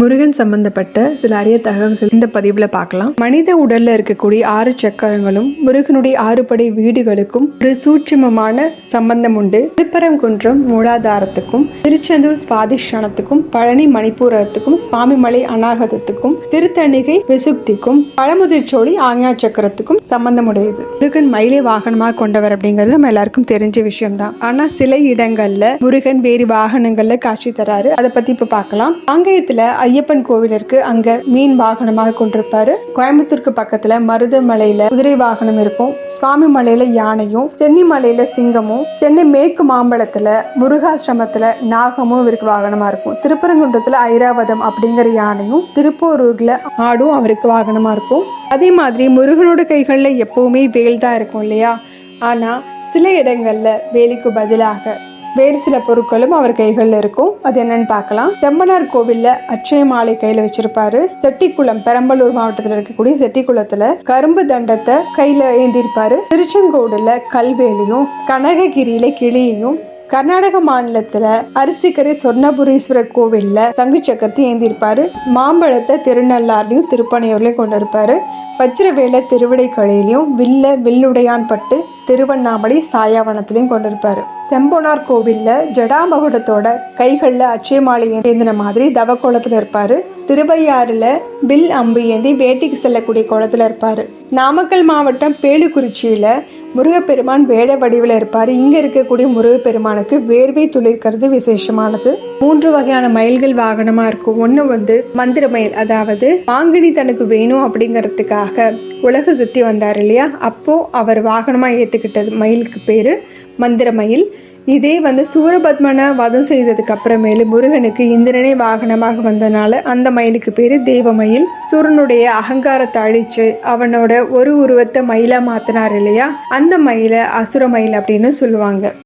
முருகன் சம்பந்தப்பட்ட சில அரிய தகவல்கள் இந்த பதிவில் பார்க்கலாம். மனித உடல்ல இருக்கக்கூடிய ஆறு சக்கரங்களும் முருகனுடைய ஆறு படை வீடுகளுக்கும் ஒரு சூட்சமமான சம்பந்தம் உண்டு. திருப்பரங்குன்றம் மூலாதாரத்துக்கும் திருச்செந்தூர் சுவாதிஷ்டானத்துக்கும் பழனி மணிப்பூரத்துக்கும் சுவாமிமலை அநாகதத்துக்கும் திருத்தணிகை விசுக்திக்கும் பழமுதிர்ச்சோழி ஆஞ்ஞா சக்கரத்துக்கும் சம்பந்தம் உடையது. முருகன் மயிலை வாகனமாக கொண்டவர் அப்படிங்கிறது நம்ம எல்லாருக்கும் தெரிஞ்ச விஷயம்தான். ஆனா சில இடங்கள்ல முருகன் வேறு வாகனங்கள்ல காட்சி தராரு. அதை பத்தி இப்ப பார்க்கலாம். ஆங்கயத்துல ஐயப்பன் கோவில் இருக்கு அங்க மீன் வாகனமாக கொண்டிருப்பாரு. கோயம்புத்தூருக்கு பக்கத்துல மருதமலையில குதிரை வாகனம் இருக்கும். சுவாமி மலையில யானையும் சென்னை மலையில சிங்கமும் சென்னை மேற்கு மாம்பழத்துல முருகாசிரமத்துல நாகமும் இவருக்கு வாகனமா இருக்கும். திருப்பரங்குன்றத்துல ஐராவதம் அப்படிங்கிற யானையும் திருப்போரூர்ல ஆடும் அவருக்கு வாகனமா இருக்கும். அதே மாதிரி முருகனோட கைகள்ல எப்பவுமே வேல் தான் இருக்கும் இல்லையா? ஆனா சில இடங்கள்ல வேலிக்கு பதிலாக வேறு சில பொருட்களும் அவர் கைகளில் இருக்கும். அது என்னன்னு பார்க்கலாம். செம்மனார் கோவில்ல அச்சய மாலை கையில வச்சிருப்பாரு. செட்டிக்குளம் பெரம்பலூர் மாவட்டத்தில் இருக்கக்கூடிய செட்டிக்குளத்துல கரும்பு தண்டத்தை கையில ஏந்திருப்பாரு. திருச்செங்கோடுல கல்வேலியும் கனககிரியில கிளியையும் கர்நாடக மாநிலத்துல அரிசிக்கரை சொர்ணபுரீஸ்வரர் கோவில்ல சங்கு சக்கரத்தை ஏந்திருப்பாரு. மாம்பழத்தை திருநள்ளாறுலையும் திருப்பனையூர்லையும் கொண்டு இருப்பாரு திருவிடை திருவிடைக்கழையிலையும் வில்ல வில்லுடையான் பட்டு திருவண்ணாமலை சாயாவனத்திலையும் கொண்டிருப்பார். செம்பொனார் கோவிலில் ஜடாமகுடத்தோட கைகளில் அச்சயமாலை ஏந்தின மாதிரி தவக்கோலத்தில் இருப்பார். திருவையாறுல வில் அம்பு ஏந்தி வேட்டைக்கு செல்லக்கூடிய குளத்தில் இருப்பார். நாமக்கல் மாவட்டம் பேலுக்குறிச்சியில் முருகப்பெருமான் வேட வடிவில் இருப்பார். இங்கே இருக்கக்கூடிய முருகப்பெருமானுக்கு வேர்வை துளிர்க்கிறது விசேஷமானது. மூன்று வகையான மயில்கள் வாகனமாக இருக்கும். ஒன்று வந்து மந்திர மயில் அதாவது மாங்கனி தனக்கு வேணும் அப்படிங்கிறதுக்காக உலக சுற்றி வந்தார் இல்லையா? அப்போது அவர் வாகனமாக ஏற்றுக்கிட்டது மயிலுக்கு பேர் மந்திர மயில். இதே வந்து சூரபத்மனை வதம் செய்ததுக்கு அப்புறமேலு முருகனுக்கு இந்திரனே வாகனமாக வந்தனால அந்த மயிலுக்கு பேர் தேவமயில். சூரனுடைய அகங்காரத்தை அழிச்சு அவனோட ஒரு உருவத்தை மயிலாக மாத்தினார் இல்லையா? அந்த மயிலை அசுர மயில் அப்படின்னு சொல்லுவாங்க.